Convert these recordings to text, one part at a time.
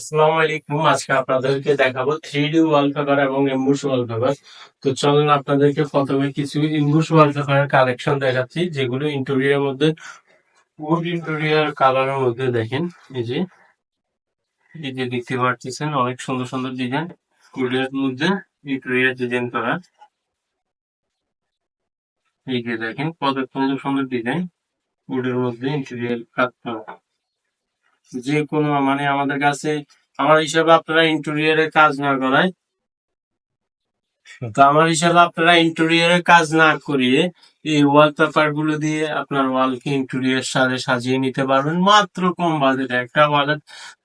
আসসালামু আলাইকুম। আজকে আপনাদেরকে দেখাবো থ্রি ডি ওয়ালপেপার এবং এমবুস ওয়ালপেপার তো চলুন আপনাদেরকে প্রথমে কিছু ইমবুস ওয়ালপেপারের কালেকশন দেখাচ্ছি, যেগুলো ইন্টেরিয়ার মধ্যে উড ইন্টেরিয়ার কালারের মধ্যে দেখেন। এই যে এই যে দেখতে পাচ্ছেন অনেক সুন্দর সুন্দর ডিজাইন উডের মধ্যে ইন্টেরিয়ার ডিজাইন করা। এই যে দেখেন কত সুন্দর সুন্দর ডিজাইন উডের মধ্যে ইন্টেরিয়ার কাজ করা। যে কোনো মানে আমাদের কাছে, আমার হিসাবে আপনারা ইন্টেরিয়ারের কাজ না করায়। তো আমার হিসাবে আপনারা ইন্টেরিয়ারের কাজ না করিয়ে এই ওয়াল পেপারগুলো দিয়ে আপনার ওয়ালকে ইন্টেরিয়ার সাথে সাজিয়ে নিতে পারবেন। মাত্র কম বাজেটে একটা ওয়ালে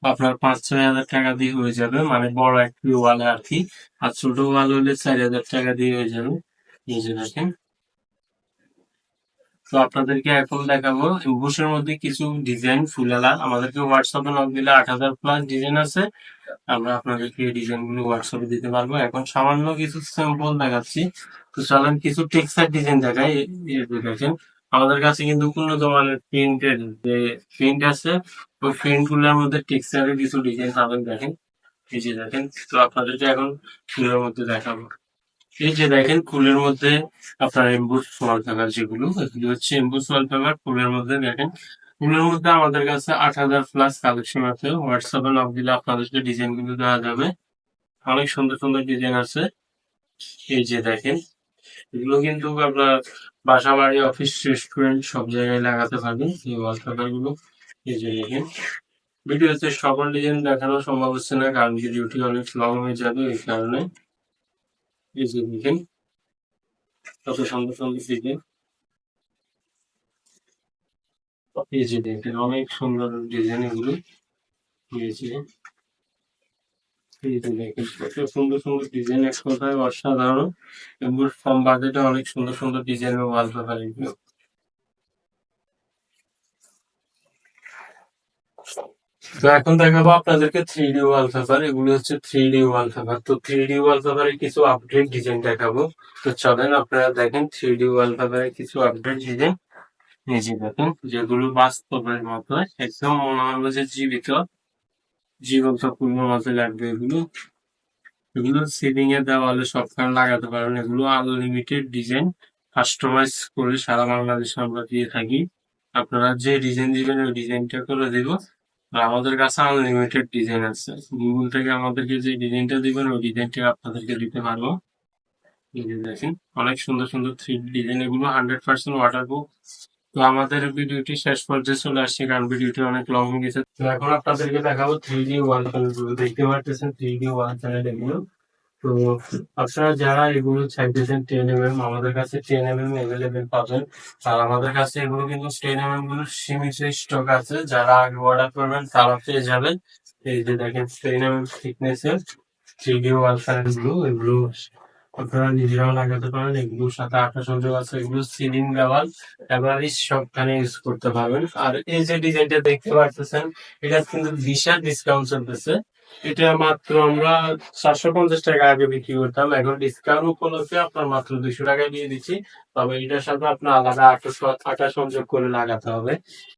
আপনার পাঁচ, ছয় হাজার টাকা দিয়ে হয়ে যাবে। মানে বড় একটি ওয়ালে আর কি। আর ছোট ওয়াল হলে চার হাজার টাকা দিয়ে হয়ে যাবে। বুঝে যে দেখেন। তো আপনাদেরকে এখন দেখাবো বুশের মধ্যে কিছু ডিজাইন ফুলালা আমাদেরকে হোয়াটসঅ্যাপে নক দিলে আট হাজার প্লাস ডিজাইন আছে। আমরা আপনাদেরকে ডিজাইনগুলো হোয়াটসঅ্যাপে দিতে পারব। এখন সামান্য কিছু স্যাম্পল দেখাচ্ছি। তো চলেন কিছু টেক্সটাইল ডিজাইন দেখাই। দেখেন, আমাদের কাছে কিন্তু উন্নত মানের প্রিন্টের যে প্রিন্ট আছে, ওই প্রিন্টগুলোর মধ্যে টেক্সটাইলের কিছু ডিজাইন পাবেন দেখেন। এই যে দেখেন, তো আপনাদেরকে এখন ফুলের মধ্যে দেখাবো। এই যে দেখেন ফুলের মধ্যে আপনার এমবুস ওয়ালপেপার যেগুলো, এগুলো হচ্ছে এমবুস ওয়ালপেপার ফুলের মধ্যে দেখেন ফুলের মধ্যে আমাদের কাছে আট হাজার প্লাস কালেকশন আছে। হোয়াটসঅ্যাপে নক দিলে আপনাদেরকে ডিজাইনগুলো দেওয়া যাবে, অনেক সুন্দর সুন্দর ডিজাইন আছে। এই যে দেখেন, এগুলো কিন্তু আপনার বাসা বাড়ি অফিস রেস্টুরেন্ট সব জায়গায় লাগাতে পারবেন। এই ওয়াল ওয়ালপেপারগুলো, এই যে দেখেন, ভিডিওতে সকল ডিজাইন দেখানো সম্ভব হচ্ছে না, কারণ ভিডিওটি অনেক লং হয়ে যাবে এই কারণে। কত সুন্দর সুন্দর ডিজাইন এই যে অনেক সুন্দর ডিজাইন এগুলো কত সুন্দর সুন্দর ডিজাইন অসাধারণ এবং কম বাজেটে অনেক সুন্দর সুন্দর ডিজাইন ডিজাইনের ওয়ালপেপার এগুলো তো এখন দেখাবো আপনাদেরকে থ্রি ডি ওয়াল ওয়ালপেপার এগুলো হচ্ছে থ্রি ডি ওয়ালপেপার তো থ্রি ডি ওয়ালপেপারের কিছু আপডেট ডিজাইন দেখাবো। তো চলেন আপনারা দেখেন থ্রি ডি ওয়ালপেপারের কিছু আপডেট ডিজাইন নিজে দেখেন, যেগুলো বাস্তবের মতো, একদম মনে হবে যে জীবিত। জীবন্ত পূর্ণ মতো লাগবে এগুলো। এগুলো সিলিং এ দেওয়ালে সবখানে লাগাতে পারবেন এগুলো আনলিমিটেড ডিজাইন কাস্টমাইজ করে সারা বাংলাদেশে আমরা দিয়ে থাকি। আপনারা যে ডিজাইন দিবেন, ওই ডিজাইনটা করে দিব। আর আমাদের কাছে আনলিমিটেড ডিজাইন আছে। গুগল থেকে আমাদেরকে যে ডিজাইনটা দিবেন, ওই ডিজাইনটা আপনাদেরকে দিতে পারব। দেখেন, অনেক সুন্দর সুন্দর থ্রি ডিজাইন এগুলো হান্ড্রেড পার্সেন্ট ওয়াটারপ্রুফ তো আমাদের ভিডিওটি শেষ পর্যায়ে চলে আসছে, কারণ ভিডিওটি অনেক লং হয়ে গেছে। তো এখন আপনাদেরকে দেখাবো থ্রি ডি ওয়াল দেখতে পারতেছেন থ্রি ডি ওয়াল চ্যানেল এগুলো। তো আপনারা যারা এগুলো চাইতেছেন টেন এম এম আমাদের কাছে টেন এম এম অ্যাভেলেবেল পাবেন। আর আমাদের কাছে এগুলো কিন্তু টেন এম এমগুলো সীমিত স্টক আছে। যারা আগে অর্ডার করবেন, তারা পেয়ে যাবেন। এই যে দেখেন টেন এম এম থিকনেস এর থ্রি ডি ওয়াল প্যানেলগুলো এগুলো আপনারা নিজেরাও লাগাতে পারেন। এগুলোর সাথে আঠা সংযোগ আছে, এগুলো সিলিং দেওয়াল এভারেজ সবখানে ইউজ করতে পারবেন। আর এই যে ডিজাইনটা দেখতে পারতেছেন, এটা কিন্তু বিশাল ডিসকাউন্ট চলতেছে। এটা মাত্র আমরা চারশো পঞ্চাশ টাকা আগে বিক্রি করতাম। এখন ডিসকাউন্ট উপলক্ষে আপনার মাত্র দুশো টাকায় দিয়ে দিচ্ছি। তবে এটার সাথে আপনার আলাদা আঠাশ আঠাশ সংযোগ করে লাগাতে হবে।